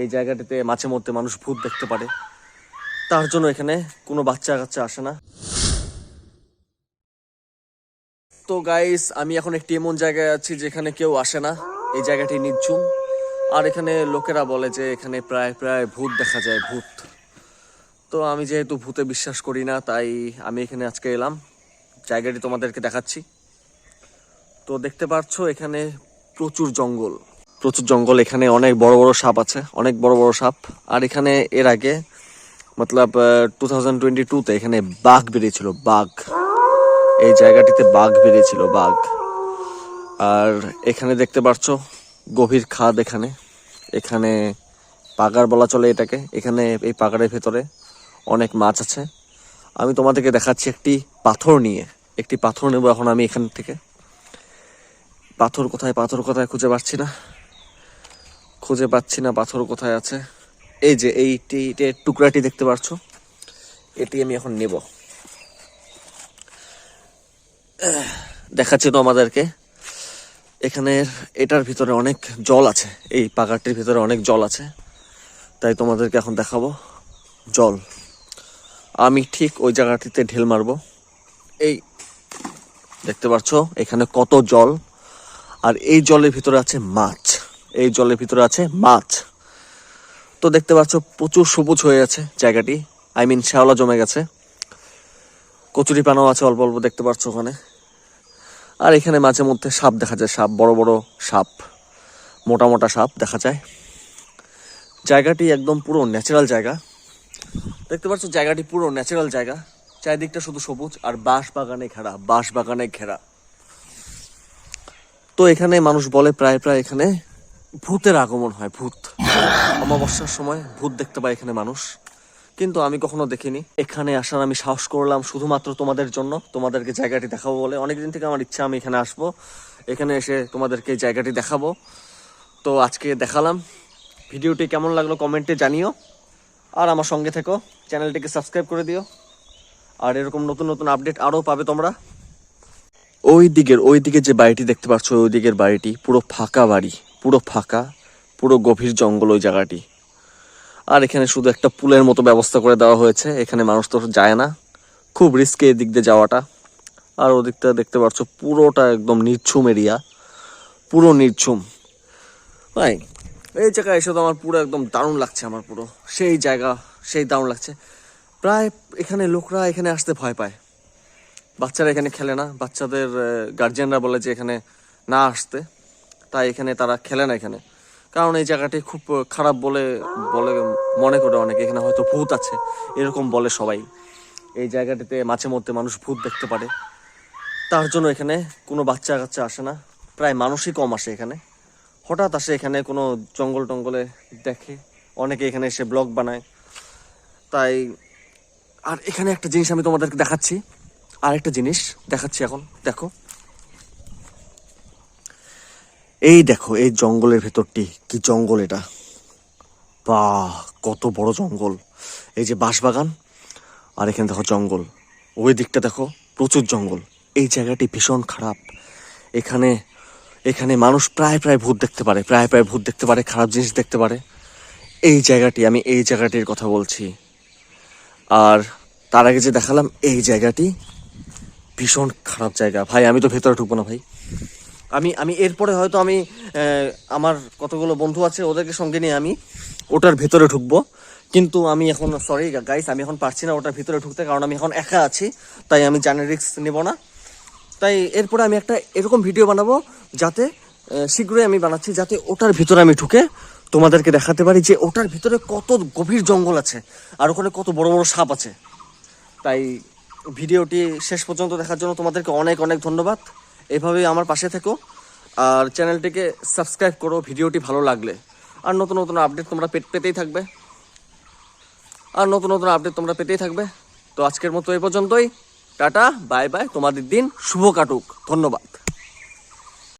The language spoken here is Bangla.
এই জায়গাটিতে মাঝে মধ্যে মানুষ ভূত দেখতে পারে। তার জন্য এখানে কোনো বাচ্চা কাচ্চা আসে না। তো গাইস আমি এখন একটি এমন জায়গায় আছি যেখানে কেউ আসে না। এই জায়গাটি নির্ঝুম। আর এখানে লোকেরা বলে যে এখানে প্রায় প্রায় ভূত দেখা যায়, ভূত। তো আমি যেহেতু ভূতে বিশ্বাস করি না, তাই আমি এখানে আজকে এলাম। জায়গাটি তোমাদেরকে দেখাচ্ছি। তো দেখতে পাচ্ছ এখানে প্রচুর জঙ্গল। প্রচুর জঙ্গল, এখানে অনেক বড় বড় সাপ আছে, অনেক বড় বড় সাপ। আর এখানে এর আগে, মতলব টু থাউজেন্ড টোয়েন্টি টুতে এখানে বাঘ বেরিয়েছিল, বাঘ। এই জায়গাটিতে বাঘ বেরিয়েছিল, বাঘ। আর এখানে দেখতে পাচ্ছ, গভীর খাদ এখানে। এখানে পাগার বলা চলে এটাকে, এখানে এই পাগারের ভেতরে অনেক মাছ আছে। আমি তোমাদেরকে দেখাচ্ছি একটি পাথর নিয়ে, একটি পাথর নেব এখন আমি এখান থেকে। পাথর কোথায় পাথর কোথায় খুঁজে পাচ্ছি না। খুঁজে পাচ্ছি না পাথর কোথায় আছে। এই যে এইটি টুকরাটি দেখতে পাচ্ছ এটি আমি এখন নেব। দেখাচ্ছি তো আমাদেরকে। এখানে এটার ভিতরে অনেক জল আছে। এই পাকারটির ভিতরে অনেক জল আছে। তাই তোমাদেরকে এখন দেখাবো। জল। আমি ঠিক ওই জায়গাটিতে ঢেল মারবো। এই, দেখতে পাচ্ছ এখানে কত জল। আর এই জলের ভিতরে আছে মাছ। এই জলের ভিতরে আছে মাছ। তো দেখতে পাচ্ছ, প্রচুর সবুজ হয়ে আছে জায়গাটি। আই মিন শ্যাওলা জমে গেছে। কচুরি পানাও আছে অল্প অল্প, দেখতে পাচ্ছ ওখানে। আর এখানে মাঝে মধ্যে সাপ দেখা যায়, সাপ, বড় বড় সাপ, মোটা মোটা সাপ দেখা যায়। জায়গাটি একদম পুরো ন্যাচারাল জায়গা। দেখতে পাচ্ছ, জায়গাটি পুরো ন্যাচারাল জায়গা। চারিদিকটা শুধু সবুজ আর বাঁশ বাগানে ঘেরা, বাঁশ বাগানে ঘেরা। তো এখানে মানুষ বলে প্রায় প্রায় এখানে ভূতের আগমন হয়, ভূত। অমাবস্যার সময় ভূত দেখতে পায় এখানে মানুষ। কিন্তু আমি কখনো দেখিনি। এখানে আসার আমি সাহস করলাম শুধুমাত্র তোমাদের জন্য। তোমাদেরকে জায়গাটি দেখাবো বলে। অনেকদিন থেকে আমার ইচ্ছা, আমি এখানে আসব। এখানে এসে তোমাদেরকে জায়গাটি দেখাবো। তো আজকে দেখালাম। ভিডিওটি কেমন লাগল কমেন্টে জানিও। আর আমার সঙ্গে থেকো। চ্যানেলটিকে সাবস্ক্রাইব করে দিও। আর এরকম নতুন নতুন আপডেট আরও পাবে তোমরা। ওই দিকের, ওই দিকে যে বাড়িটি দেখতে পাচ্ছ, ওই দিকের বাড়িটি পুরো ফাঁকা বাড়ি। পুরো ফাঁকা, পুরো গভীর জঙ্গল ওই জায়গাটি। আর এখানে শুধু একটা পুলের মতো ব্যবস্থা করে দেওয়া হয়েছে, এখানে মানুষ তো যায় না। খুব রিস্কে এদিক দিয়ে যাওয়াটা। আর ওদিকটা দেখতে পাচ্ছ, পুরোটা একদম নির্ঝুম এরিয়া পুরো নির্ঝুম। ভাই, এই জায়গায় এসে তো আমার পুরো একদম দারুণ লাগছে আমার পুরো। সেই জায়গা, সেই দারুণ লাগছে। প্রায় এখানে লোকরা এখানে আসতে ভয় পায়। বাচ্চারা এখানে খেলে না। বাচ্চাদের গার্জিয়ানরা বলে যে এখানে না আসতে। তাই এখানে তারা খেলে না এখানে। কারণ এই জায়গাটি খুব খারাপ বলে বলে মনে করে অনেকে। এখানে হয়তো ভূত আছে, এরকম বলে সবাই। এই জায়গাটিতে মাঝে মধ্যে মানুষ ভূত দেখতে পারে। তার জন্য এখানে কোনো বাচ্চা কাচ্চা আসে না। প্রায় মানুষই কম আসে এখানে। হঠাৎ আসে এখানে কোনো জঙ্গল টঙ্গলে দেখে। অনেকে এখানে এসে ব্লগ বানায়। তাই, আর এখানে একটা জিনিস আমি তোমাদেরকে দেখাচ্ছি। আর একটা জিনিস দেখাচ্ছি এখন। দেখো। এই দেখো, এই জঙ্গলের ভেতরটি, কি জঙ্গল এটা? বাহ, কত বড় জঙ্গল। এই যে বাঁশবাগান, আর এখানে দেখো জঙ্গল। ওই দিকটা দেখো, প্রচুর জঙ্গল। এই জায়গাটি ভীষণ খারাপ। এখানে এখানে মানুষ প্রায় প্রায় ভূত দেখতে পারে, প্রায় প্রায় ভূত দেখতে পারে, খারাপ জিনিস দেখতে পারে। এই জায়গাটি, আমি এই জায়গাটির কথা বলছি। আর তার আগে যে দেখালাম, এই জায়গাটি ভীষণ খারাপ জায়গা। ভাই, আমি তো ভেতরে ঢুকবো না, ভাই। আমি আমি এরপরে হয়তো আমি আমার কতগুলো বন্ধু আছে ওদেরকে সঙ্গে নিয়ে আমি ওটার ভেতরে ঢুকবো। কিন্তু আমি এখন সরি গাইস আমি এখন পারছি না ওটার ভিতরে ঢুকতে কারণ আমি এখন একা আছি, তাই আমি জানের রিক্স নেব না। তাই এরপরে আমি একটা এরকম ভিডিও বানাবো যাতে শীঘ্রই আমি বানাচ্ছি যাতে ওটার ভিতরে আমি ঢুকে তোমাদেরকে দেখাতে পারি যে ওটার ভিতরে কত গভীর জঙ্গল আছে আর ওখানে কত বড় বড় সাপ আছে। তাই ভিডিওটি শেষ পর্যন্ত দেখার জন্য তোমাদেরকে অনেক অনেক ধন্যবাদ। এভাবেই আমার পাশে থেকো আর চ্যানেলটিকে সাবস্ক্রাইব করো, ভিডিওটি ভালো লাগলে। আর নতুন নতুন আপডেট তোমরা পেতেই থাকবে। আর নতুন নতুন আপডেট তোমরা পেতেই থাকবে। তো আজকের মতো এই পর্যন্তই। টাটা, বাই বাই, তোমাদের দিন শুভ কাটুক। ধন্যবাদ।